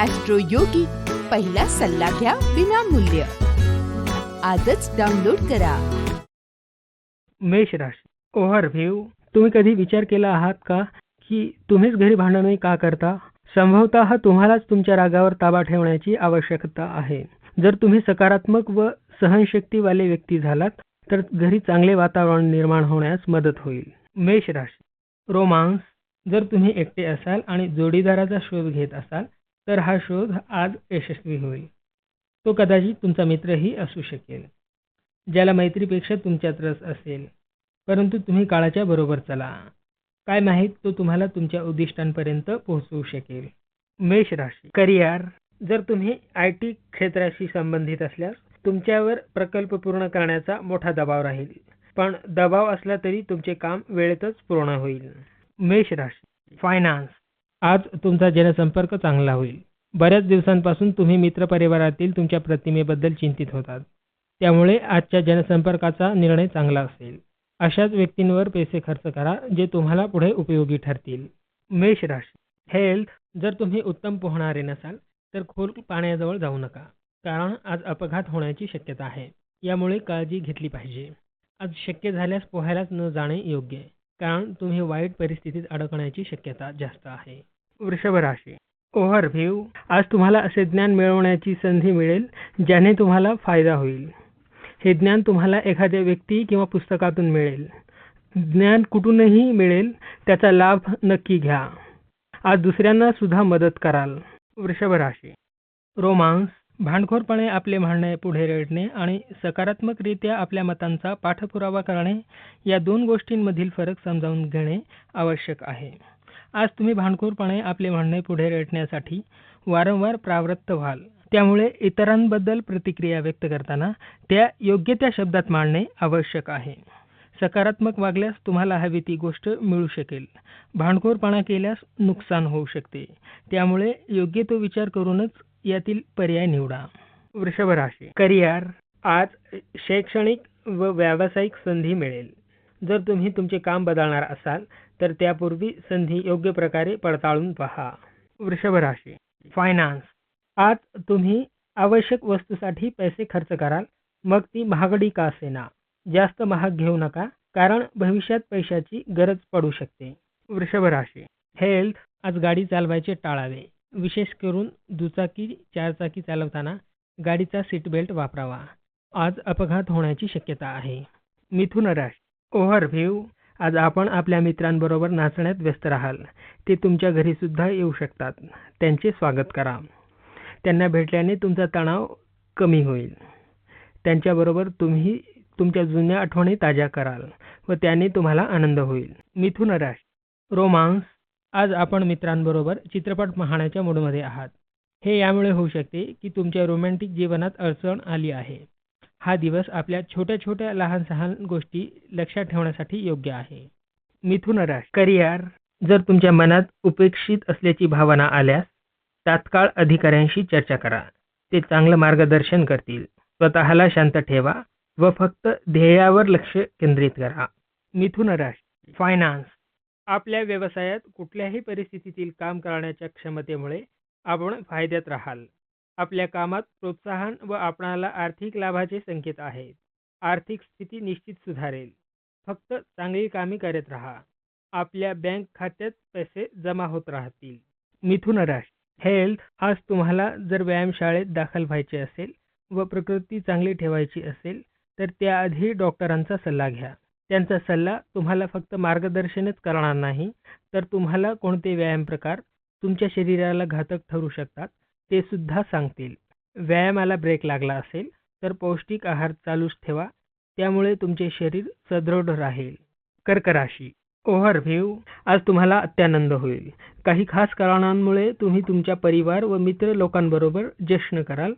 Austro योगी पहिला सल्ला घ्या विनामूल्य. आजच डाउनलोड करा. मेष राशी ओव्हरव्ह्यू तुम्ही कधी विचार केला आहात का की तुम्हीच घरी भांडणे का करता? संभवतः तुम्हालाच तुमच्या रागावर ताबा ठेवण्याची आवश्यकता आहे. जर तुम्ही सकारात्मक व सहनशक्तीवाले व्यक्ती झालात तर घरी चांगले वातावरण निर्माण होण्यास मदत होईल. मेष राशी रोमांस. जर तुम्ही एकटे असाल आणि जोडीदाराचा शोध घेत असाल तर हा शोध आज यशस्वी होईल. तो कदाचित तुमचा मित्रही असू शकेल ज्याला मैत्रीपेक्षा तुमच्यात रस असेल. परंतु तुम्ही काळाच्या बरोबर चला. काय माहीत तो तुम्हाला तुमच्या उद्दिष्टांपर्यंत पोहोचवू शकेल. मेष राशी. करिअर. जर तुम्ही आय टी क्षेत्राशी संबंधित असल्यास तुमच्यावर प्रकल्प पूर्ण करण्याचा मोठा दबाव राहील. पण दबाव असला तरी तुमचे काम वेळेतच पूर्ण होईल. मेष राशी. फायनान्स. आज तुमचा जनसंपर्क चांगला होईल. बऱ्याच दिवसांपासून तुम्ही मित्रपरिवारातील तुमच्या प्रतिमेबद्दल चिंतित होतात. त्यामुळे आजच्या जनसंपर्काचा निर्णय चांगला असेल. अशाच व्यक्तींवर पैसे खर्च करा जे तुम्हाला पुढे उपयोगी ठरतील. मेष राशी. हेल्थ जर तुम्ही उत्तम पोहणारे नसाल तर खोल पाण्याजवळ जाऊ नका. कारण आज अपघात होण्याची शक्यता आहे. यामुळे काळजी घेतली पाहिजे. आज शक्य झाल्यास पोहायलाच न जाणे योग्य कारण तुम्ही वाईट परिस्थितीत अडकण्याची शक्यता जास्त आहे. वृषभ राशी ओव्हरव्ह्यू आज तुम्हाला असे ज्ञान मिळवण्याची संधी मिळेल ज्याने तुम्हाला फायदा होईल. हे ज्ञान तुम्हाला एखाद्या व्यक्ती किंवा पुस्तकातून मिळेल. ज्ञान कुठूनही मिळेल त्याचा लाभ नक्की घ्या. आज दुसऱ्यांना सुद्धा मदत कराल. वृषभ राशी रोमांस. भांडखोरपणे आपले म्हणणे पुढे रेडणे आणि सकारात्मकरित्या आपल्या मतांचा पाठपुरावा करणे या दोन गोष्टींमधील फरक समजावून घेणे आवश्यक आहे. आज तुम्ही भांडखोरपणे आपले म्हणणे पुढे रेटण्यासाठी वारंवार प्रावृत्त व्हाल. त्यामुळे इतरांबद्दल प्रतिक्रिया व्यक्त करताना त्या योग्य त्या शब्दात मांडणे आवश्यक आहे. सकारात्मक वागल्यास तुम्हाला हवी ती गोष्ट मिळू शकेल. भांडखोरपणा केल्यास नुकसान होऊ शकते. त्यामुळे योग्य तो विचार करूनच यातील पर्याय निवडा. वृषभ राशी. करिअर. आज शैक्षणिक व व्यावसायिक संधी मिळेल. जर तुम्ही तुमचे काम बदलणार असाल तर त्यापूर्वी संधी योग्य प्रकारे पडताळून पहा. वृषभ राशी फायनान्स आज तुम्ही आवश्यक वस्तूसाठी पैसे खर्च कराल मग ती महागडी का असेना जास्त महाग घेऊ नका कारण भविष्यात पैशाची गरज पडू शकते. वृषभ राशी हेल्थ आज गाडी चालवायचे टाळावे. विशेष करून दुचाकी चारचाकी चालवताना गाडीचा सीट बेल्ट वापरावा. आज अपघात होण्याची शक्यता आहे. मिथुन राशी ओव्हरव्ह्यू आज आपण आपल्या मित्रांबरोबर नाचण्यात व्यस्त राहाल. ते तुमच्या घरीसुद्धा येऊ शकतात. त्यांचे स्वागत करा. त्यांना भेटल्याने तुमचा तणाव कमी होईल. त्यांच्याबरोबर तुम्ही तुमच्या जुन्या आठवणी ताज्या कराल व त्याने तुम्हाला आनंद होईल. मिथुन राश रोमांस. आज आपण मित्रांबरोबर चित्रपट पाहण्याच्या मूडमध्ये आहात. हे यामुळे होऊ शकते की तुमच्या रोमॅन्टिक जीवनात अडचण आली आहे. हा दिवस आपल्या छोट्या छोट्या लहान सहान गोष्टी लक्षात ठेवण्यासाठी योग्य आहे. मिथुन राशी. करिअर जर तुमच्या मनात उपेक्षित असल्याची भावना आल्यास तात्काळ अधिकाऱ्यांशी चर्चा करा. ते चांगलं मार्गदर्शन करतील. स्वतःला शांत ठेवा व फक्त ध्येयावर लक्ष केंद्रित करा. मिथुन राशी. फायनान्स. आपल्या व्यवसायात कुठल्याही परिस्थितीतील काम करण्याच्या क्षमतेमुळे आपण फायद्यात राहाल. आपल्या कामात प्रोत्साहन व आपणाला आर्थिक लाभाचे संकेत आहेत. आर्थिक स्थिती निश्चित सुधारेल. फक्त चांगली कामे करत राहा. आपल्या बँक खात्यात पैसे जमा होत राहतील. मिथुन राशी. हेल्थ आज तुम्हाला जर व्यायामशाळेत दाखल व्हायचे असेल व प्रकृती चांगली ठेवायची असेल तर त्याआधी डॉक्टरांचा सल्ला घ्या. त्यांचा सल्ला तुम्हाला फक्त मार्गदर्शनच करणार नाही तर तुम्हाला कोणते व्यायाम प्रकार तुमच्या शरीराला घातक ठरू शकतात? ते सुद्धा सांगतील. व्यायामाला ब्रेक लागला असेल तर पौष्टिक आहार चालूच ठेवा. त्यामुळे तुमचे शरीर सदृढ राहील. कर्क राशी ओव्हरव्ह्यू आज तुम्हाला अत्यानंद होईल. काही खास कारणांमुळे तुम्ही तुमच्या परिवार व मित्र लोकांबरोबर जश्न कराल.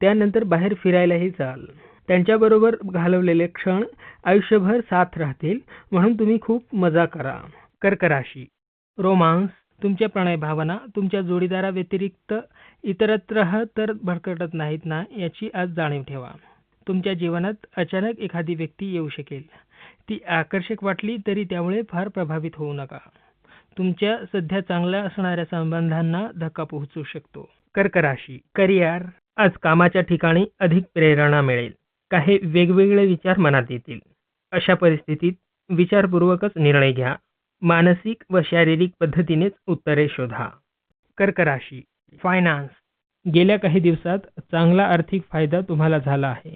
त्यानंतर बाहेर फिरायलाही जाल त्यांच्याबरोबर घालवलेले क्षण आयुष्यभर साथ राहतील म्हणून तुम्ही खूप मजा करा. कर्क राशी रोमांस. तुमच्या प्रणय भावना तुमच्या जोडीदाराव्यतिरिक्त इतरत्र तर भरकटत नाहीत ना याची आज जाणीव ठेवा. तुमच्या जीवनात अचानक एखादी व्यक्ती येऊ शकेल. ती आकर्षक वाटली तरी त्यामुळे फार प्रभावित होऊ नका. तुमच्या सध्या चांगल्या असणाऱ्या संबंधांना धक्का पोहोचू शकतो. कर्क राशी करिअर आज कामाच्या ठिकाणी अधिक प्रेरणा मिळेल. काही वेगवेगळे विचार मनात येतील. अशा परिस्थितीत विचारपूर्वकच निर्णय घ्या. मानसिक व शारीरिक पद्धतीनेच उत्तरे शोधा. कर्क राशी फायनान्स गेल्या काही दिवसात चांगला आर्थिक फायदा तुम्हाला झाला आहे.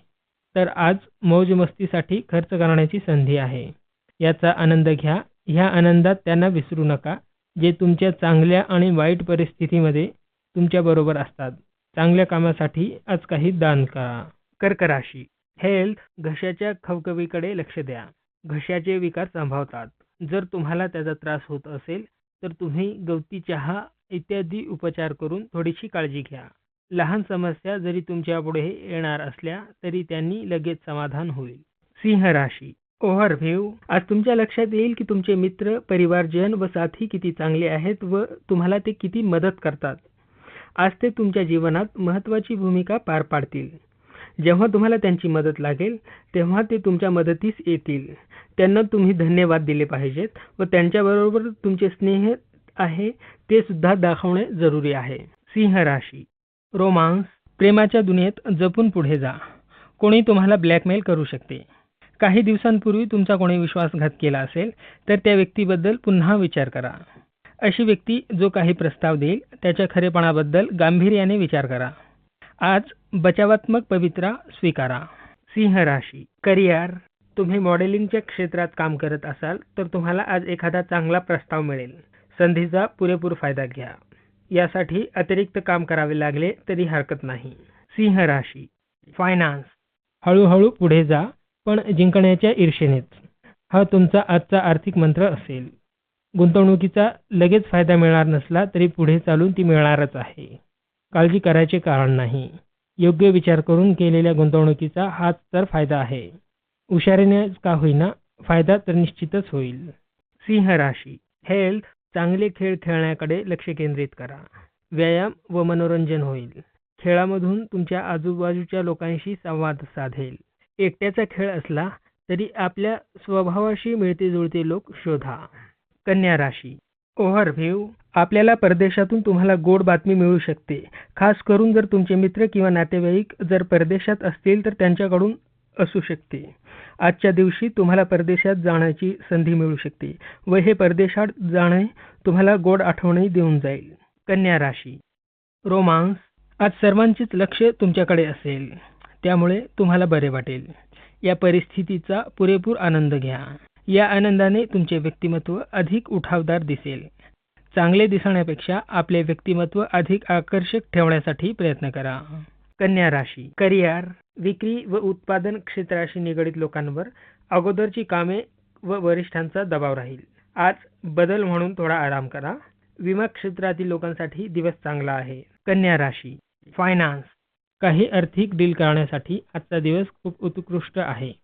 तर आज मौजमस्तीसाठी खर्च करण्याची संधी आहे. याचा आनंद घ्या. ह्या आनंदात त्यांना विसरू नका. जे तुमच्या चांगल्या आणि वाईट परिस्थितीमध्ये तुमच्याबरोबर असतात. चांगल्या कामासाठी आज काही दान करा. कर्क राशी हेल्थ घशाच्या खवखवीकडे लक्ष द्या. घशाचे विकार संभावतात. जर तुम्हाला त्याचा त्रास होत असेल तर तुम्ही गवती चहा इत्यादी उपचार करून थोडीशी काळजी घ्या. लहान समस्या जरी तुमच्यापुढे येणार असल्या तरी त्यांनी लगेच समाधान होईल. सिंह राशी. ओव्हरव्ह्यू. आज तुमच्या लक्षात येईल की तुमचे मित्र परिवारजन व साथी किती चांगले आहेत व तुम्हाला ते किती मदत करतात. आज ते तुमच्या जीवनात महत्त्वाची भूमिका पार पाडतील. जेव्हा तुम्हाला त्यांची मदत लागेल तेव्हा ते तुमच्या मदतीस येतील. त्यांना तुम्ही धन्यवाद दिले पाहिजेत व त्यांच्याबरोबर तुमचे स्नेह आहे ते सुद्धा दाखवणे जरुरी आहे. सिंह राशी. रोमांस. प्रेमाच्या दुनियेत जपून पुढे जा. कोणी तुम्हाला ब्लॅकमेल करू शकते. काही दिवसांपूर्वी तुमचा कोणी विश्वासघात केला असेल तर त्या व्यक्तीबद्दल पुन्हा विचार करा. अशी व्यक्ती जो काही प्रस्ताव देईल त्याच्या खरेपणाबद्दल गांभीर्याने विचार करा. आज बचावात्मक पवित्रा स्वीकारा. सिंह राशी. करिअर. तुम्ही मॉडेलिंगच्या क्षेत्रात काम करत असाल तर तुम्हाला आज एखादा चांगला प्रस्ताव मिळेल. संधीचा पुरेपूर फायदा घ्या. यासाठी अतिरिक्त काम करावे लागले तरी हरकत नाही. सिंह राशी. फायनान्स हळूहळू पुढे जा पण जिंकण्याच्या ईर्षेनेच. हा तुमचा आजचा आर्थिक मंत्र असेल. गुंतवणुकीचा लगेच फायदा मिळणार नसला तरी पुढे चालून ती मिळणारच आहे. काळजी करायचे कारण नाही. योग्य विचार करून केलेल्या गुंतवणुकीचा हाच तर फायदा आहे. हुशारीने का होईना फायदा तर निश्चितच होईल. सिंह राशी हेल्थ चांगले खेळ खेळण्याकडे लक्ष केंद्रित करा. व्यायाम व मनोरंजन होईल. खेळामधून तुमच्या आजूबाजूच्या लोकांशी संवाद साधेल. एकट्याचा खेळ असला तरी आपल्या स्वभावाशी मिळते जुळते लोक शोधा. कन्या राशी ओव्हरव्ह्यू. आपल्याला परदेशातून तुम्हाला गोड बातमी मिळू शकते. खास करून जर तुमचे मित्र किंवा नातेवाईक जर परदेशात असतील तर त्यांच्याकडून असू शकते. आजच्या दिवशी तुम्हाला परदेशात जाण्याची संधी मिळू शकते व हे परदेशात जाणे तुम्हाला गोड आठवणही देऊन जाईल. कन्या राशी. रोमांस. आज सर्वांचेच लक्ष तुमच्याकडे असेल. त्यामुळे तुम्हाला बरे वाटेल. या परिस्थितीचा पुरेपूर आनंद घ्या. या आनंदाने तुमचे व्यक्तिमत्व अधिक उठावदार दिसेल. चांगले दिसण्यापेक्षा आपले व्यक्तिमत्व अधिक आकर्षक ठेवण्यासाठी प्रयत्न करा. कन्या राशी. करिअर विक्री व उत्पादन क्षेत्राशी निगडित लोकांवर अगोदरची कामे व वरिष्ठांचा दबाव राहील. आज बदल म्हणून थोडा आराम करा. विमा क्षेत्रातील लोकांसाठी दिवस चांगला आहे. कन्या राशी. फायनान्स. काही आर्थिक डील करण्यासाठी आजचा दिवस खूप उत्कृष्ट आहे.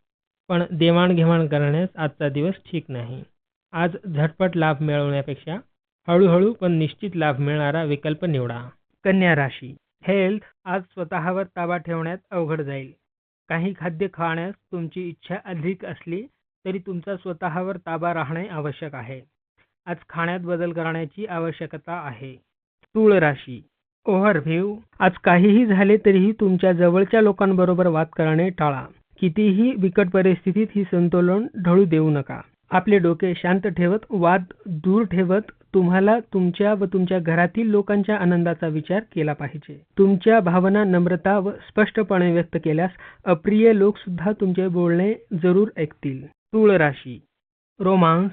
पण देवाणघेवाण करण्यास आजचा दिवस ठीक नाही. आज झटपट लाभ मिळवण्यापेक्षा हळूहळू पण निश्चित लाभ मिळणारा विकल्प निवडा. कन्या राशी. हेल्थ आज स्वतःवर ताबा ठेवण्यात अवघड जाईल. काही खाद्य खाण्यास तुमची इच्छा अधिक असली तरी तुमचा स्वतःवर ताबा राहणे आवश्यक आहे. आज खाण्यात बदल करण्याची आवश्यकता आहे. तूळ राशी. ओव्हरव्ह्यू. आज काहीही झाले तरीही तुमच्या जवळच्या लोकांबरोबर वाद करणे टाळा. कितीही बिकट परिस्थितीत ही संतुलन ढळू देऊ नका. आपले डोके शांत ठेवत वाद दूर ठेवत तुम्हाला तुमच्या व तुमच्या घरातील लोकांच्या आनंदाचा विचार केला पाहिजे. तुमच्या भावना नम्रता व स्पष्टपणे व्यक्त केल्यास अप्रिय लोक सुद्धा तुमचे बोलणे जरूर ऐकतील. तुळ राशी. रोमांस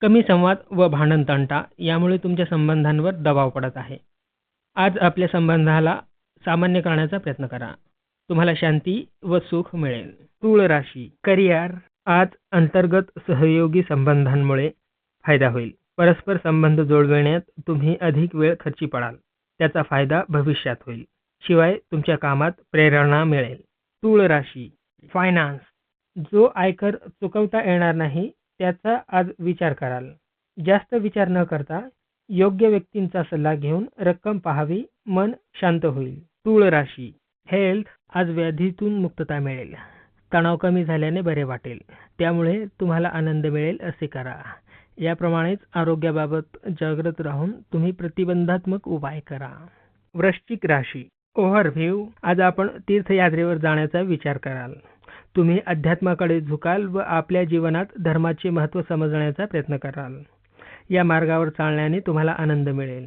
कमी संवाद व भांडण तंटा यामुळे तुमच्या संबंधांवर दबाव पडत आहे. आज आपल्या संबंधाला सामान्य करण्याचा प्रयत्न करा. तुम्हाला शांती व सुख मिळेल. तूळ राशी करिअर आज अंतर्गत सहयोगी संबंधांमुळे फायदा होईल. परस्पर संबंध जुळविण्यात तुम्ही अधिक वेळ खर्ची पडाल. त्याचा फायदा भविष्यात होईल. शिवाय तुमच्या कामात प्रेरणा मिळेल. तूळ राशी फायनान्स जो आयकर चुकवता येणार नाही त्याचा आज विचार कराल. जास्त विचार न करता योग्य व्यक्तींचा सल्ला घेऊन रक्कम पाहावी मन शांत होईल. तूळ राशी हेल्थ आज व्याधीतून मुक्तता मिळेल. तणाव कमी झाल्याने बरे वाटेल. त्यामुळे तुम्हाला आनंद मिळेल असे करा. याप्रमाणेच आरोग्याबाबत जागृत राहून तुम्ही प्रतिबंधात्मक उपाय करा. वृश्चिक राशी. ओव्हरव्ह्यू. आज आपण तीर्थयात्रेवर जाण्याचा विचार कराल. तुम्ही अध्यात्माकडे झुकाल व आपल्या जीवनात धर्माचे महत्त्व समजण्याचा प्रयत्न कराल. या मार्गावर चालण्याने तुम्हाला आनंद मिळेल.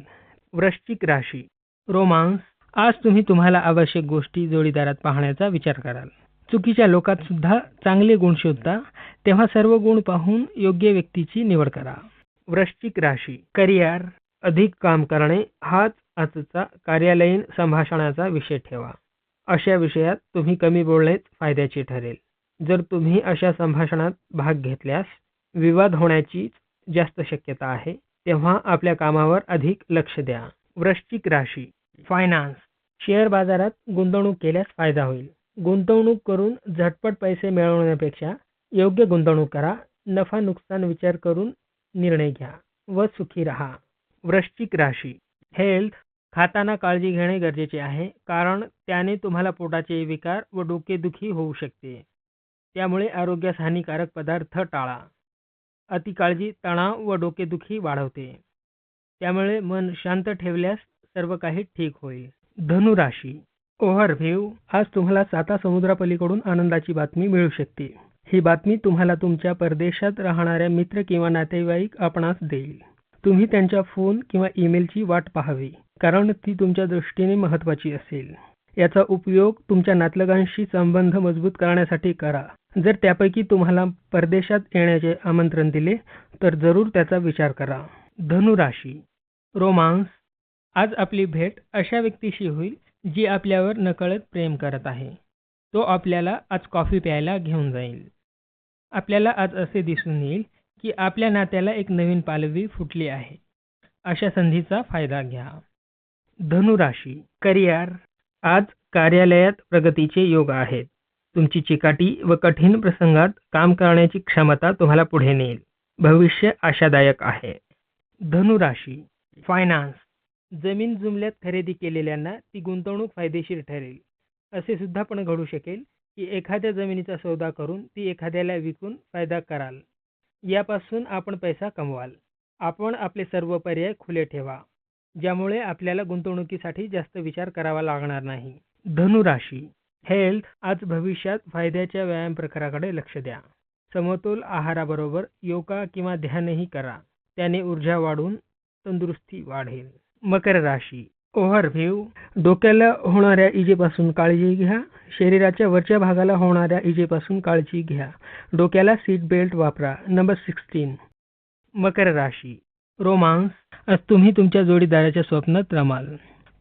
वृश्चिक राशी. रोमांस. आज तुम्ही तुम्हाला आवश्यक गोष्टी जोडीदारात पाहण्याचा विचार कराल. चुकीच्या लोकात सुद्धा चांगले गुण शोधता तेव्हा सर्व गुण पाहून योग्य व्यक्तीची निवड करा. वृश्चिक राशी करिअर अधिक काम करणे हाच आजचा कार्यालयीन संभाषणाचा विषय ठेवा. अशा विषयात तुम्ही कमी बोलणेच फायद्याचे ठरेल. जर तुम्ही अशा संभाषणात भाग घेतल्यास विवाद होण्याची जास्त शक्यता आहे तेव्हा आपल्या कामावर अधिक लक्ष द्या. वृश्चिक राशी फायनान्स शेअर बाजारात गुंतवणूक केल्यास फायदा होईल. गुंतवणूक करून झटपट पैसे मिळवण्यापेक्षा योग्य गुंतवणूक करा. नफा नुकसान विचार करून निर्णय घ्या व सुखी राहा. वृश्चिक राशी हेल्थ खाताना काळजी घेणे गरजेचे आहे. कारण त्याने तुम्हाला पोटाचे विकार व डोकेदुखी होऊ शकते. त्यामुळे आरोग्यास हानिकारक पदार्थ टाळा. अति काळजी तणाव व डोकेदुखी वाढवते. त्यामुळे मन शांत ठेवल्यास सर्व काही ठीक होईल. धनुराशी ओव्हरव्ह्यू आज तुम्हाला साता समुद्रापलीकडून आनंदाची बातमी मिळू शकते. ही बातमी तुम्हाला तुमच्या परदेशात राहणाऱ्या मित्र किंवा नातेवाईक आपणास देईल. तुम्ही त्यांच्या फोन किंवा ईमेलची वाट पाहावी कारण ती तुमच्या दृष्टीने महत्त्वाची असेल. याचा उपयोग तुमच्या नातलगांशी संबंध मजबूत करण्यासाठी करा. जर त्यापैकी तुम्हाला परदेशात येण्याचे आमंत्रण दिले तर जरूर त्याचा विचार करा. धनुराशी रोमांस. आज आपली भेट अशा व्यक्तीशी होईल जी आपल्यावर नकळत प्रेम करत आहे. तो आपल्याला आज कॉफी प्यायला घेऊन जाईल. आपल्याला आज असे दिसून येईल की आपल्या नात्याला एक नवीन पालवी फुटली आहे. अशा संधीचा फायदा घ्या. धनुराशी करिअर. आज कार्यालयात प्रगतीचे योग आहेत. तुमची चिकाटी व कठीण प्रसंगात काम करण्याची क्षमता तुम्हाला पुढे नेईल. भविष्य आशादायक आहे. धनुराशी फायनान्स जमीन जुमल्यात खरेदी केलेल्यांना ती गुंतवणूक फायदेशीर ठरेल. असे सुद्धा पण घडू शकेल की एखाद्या जमिनीचा सौदा करून ती एखाद्याला विकून फायदा कराल. यापासून आपण पैसा कमवाल. आपण आपले सर्व पर्याय खुले ठेवा. ज्यामुळे आपल्याला गुंतवणुकीसाठी जास्त विचार करावा लागणार नाही. धनुराशी. हेल्थ आज भविष्यात फायद्याच्या व्यायाम प्रकाराकडे लक्ष द्या. समतोल आहाराबरोबर योगा किंवा ध्यानही करा. त्याने ऊर्जा वाढून तंदुरुस्ती वाढेल. मकर राशी. ओव्हरव्ह्यू डोक्याला होणाऱ्या इजेपासून काळजी घ्या. शरीराच्या वरच्या भागाला होणाऱ्या इजेपासून काळजी घ्या. डोक्याला सीट बेल्ट वापरा. नंबर सिक्स्टीन मकर राशी. रोमांस. आज तुम्ही तुमच्या जोडीदाराच्या स्वप्नात रमाल.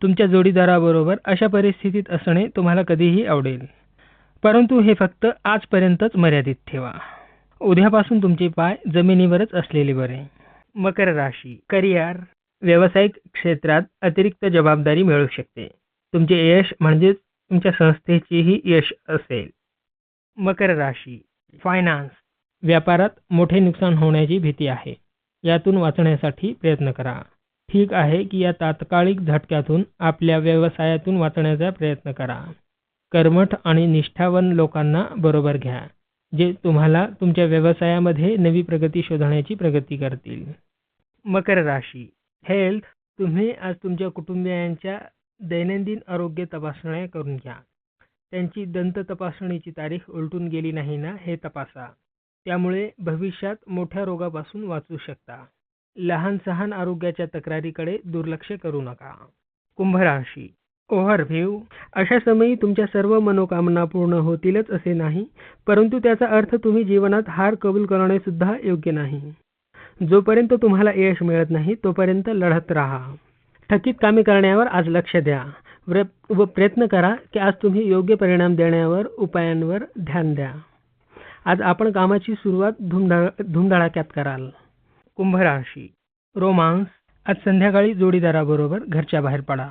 तुमच्या जोडीदाराबरोबर अशा परिस्थितीत असणे तुम्हाला कधीही आवडेल. परंतु हे फक्त आजपर्यंतच मर्यादित ठेवा. उद्यापासून तुमचे पाय जमिनीवरच असलेले बरे मकर राशी. करिअर. व्यावसायिक क्षेत्रात अतिरिक्त जबाबदारी मिळू शकते. तुमचे यश म्हणजेच तुमच्या संस्थेचेही यश असेल. मकर राशी फायनान्स व्यापारात मोठे नुकसान होण्याची भीती आहे. यातून वाचण्यासाठी प्रयत्न करा. ठीक आहे की या तात्कालिक झटक्यातून आपल्या व्यवसायातून वाचण्याचा प्रयत्न करा. कर्मठ आणि निष्ठावान लोकांना बरोबर घ्या जे तुम्हाला तुमच्या व्यवसायामध्ये नवी प्रगती शोधण्याची प्रगती करतील. मकर राशी हेल्थ तुम्ही आज तुमच्या कुटुंबियांच्या दैनंदिन आरोग्य तपासण्या करून घ्या. त्यांची दंत तपासणीची तारीख उलटून गेली नाही ना हे तपासा. त्यामुळे भविष्यात मोठ्या रोगापासून वाचू शकता. लहान सहान आरोग्याच्या तक्रारीकडे दुर्लक्ष करू नका. कुंभ राशी ओव्हरव्ह्यू अशा समयी तुमच्या सर्व मनोकामना पूर्ण होतीलच असे नाही परंतु त्याचा अर्थ तुम्ही जीवनात हार कबूल करणे सुद्धा योग्य नाही. जोपर्यंत तुम्हाला यश मिळत नाही तोपर्यंत लढत राहा. थकीत कामे करण्यावर आज लक्ष द्या. व्र व प्रयत्न करा की आज तुम्ही योग्य परिणाम देण्यावर उपायांवर ध्यान द्या. आज आपण कामाची सुरुवात धुमधा धुमधडाक्यात कराल. कुंभराशी रोमांस. आज संध्याकाळी जोडीदाराबरोबर घरच्या बाहेर पडा.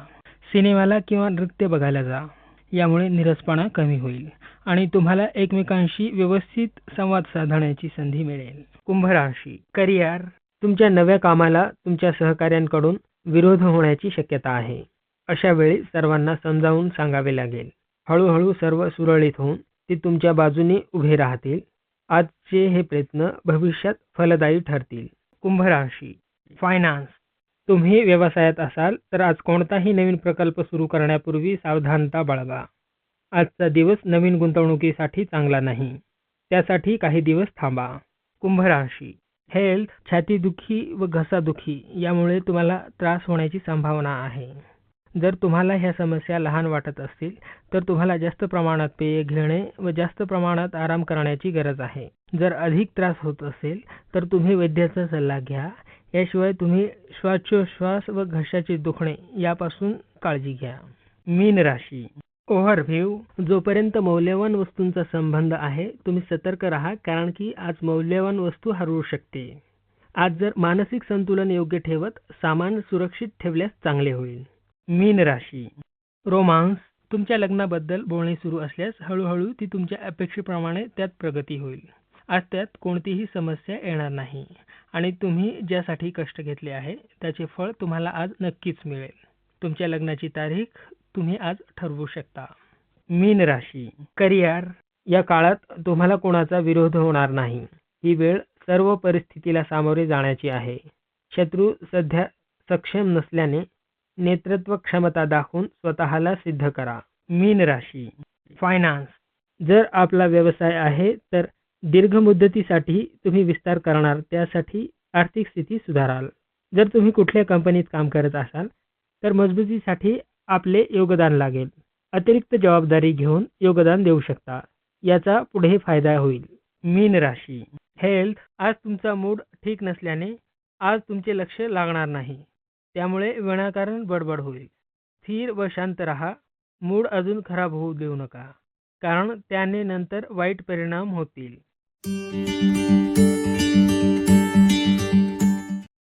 सिनेमाला किंवा नृत्य बघायला जा. यामुळे निरसपणा कमी होईल आणि तुम्हाला एकमेकांशी व्यवस्थित संवाद साधण्याची संधी मिळेल. कुंभ राशी करिअर. तुमच्या नव्या कामाला तुमच्या सहकाऱ्यांकडून विरोध होण्याची शक्यता आहे. अशा वेळी सर्वांना समजावून सांगावे लागेल. हळूहळू सर्व सुरळीत होऊन ते तुमच्या बाजूने उभे राहतील. आजचे हे प्रयत्न भविष्यात फलदायी ठरतील. कुंभ राशी फायनान्स तुम्ही व्यवसायात असाल तर आज कोणताही नवीन प्रकल्प सुरू करण्यापूर्वी सावधानता बाळगा. आजचा दिवस नवीन गुंतवणुकीसाठी चांगला नाही. त्यासाठी काही दिवस थांबा. कुंभ राशी. हेल्थ छातीदुखी व घसादुखी यामुळे तुम्हाला त्रास होण्याची संभावना आहे. जर तुम्हाला ह्या समस्या लहान वाटत असतील तर तुम्हाला जास्त प्रमाणात पेय घेणे व जास्त प्रमाणात आराम करण्याची गरज आहे. जर अधिक त्रास होत असेल तर तुम्ही वैद्याचा सल्ला घ्या. याशिवाय तुम्ही श्वासोच्छ्वास व घशाचे दुखणे यापासून काळजी घ्या. मीन राशी. ओव्हरव्ह्यू. जोपर्यंत मौल्यवान वस्तूंचा संबंध आहे तुम्ही सतर्क राहा कारण की आज मौल्यवान वस्तू हरवू शकते. आज जर मानसिक संतुलन योग्य ठेवत सामान सुरक्षित ठेवल्यास चांगले होईल. मीन राशी. रोमांस. तुमच्या लग्नाबद्दल बोलणे सुरू असल्यास हळूहळू ती तुमच्या अपेक्षेप्रमाणे त्यात प्रगती होईल. आज त्यात कोणतीही समस्या येणार नाही. आणि तुम्ही ज्यासाठी कष्ट घेतले आहे त्याचे फळ तुम्हाला आज नक्कीच मिळेल. तुमच्या लग्नाची तारीख तुम्ही आज ठरवू शकता. मीन राशी करिअर. या काळात तुम्हाला कोणाचा विरोध होणार नाही. ही वेळ सर्व परिस्थितीला सामोरे जाण्याची आहे. शत्रू सध्या सक्षम नसल्याने नेतृत्व क्षमता दाखवून स्वतःला सिद्ध करा. मीन राशी फायनान्स जर आपला व्यवसाय आहे तर दीर्घ मुदतीसाठी तुम्ही विस्तार करणार त्यासाठी आर्थिक स्थिती सुधाराल. जर तुम्ही कुठल्या कंपनीत काम करत असाल तर मजबूतीसाठी आपले योगदान लागेल. अतिरिक्त जबाबदारी घेऊन योगदान देऊ शकता. याचा पुढे फायदा होईल. मीन राशी. हेल्थ आज तुमचा मूड ठीक नसल्याने आज तुमचे लक्ष लागणार नाही. त्यामुळे विनाकारण बडबड होईल. स्थिर व शांत राहा. मूड अजून खराब होऊ देऊ नका. कारण त्याने नंतर वाईट परिणाम होतील. Música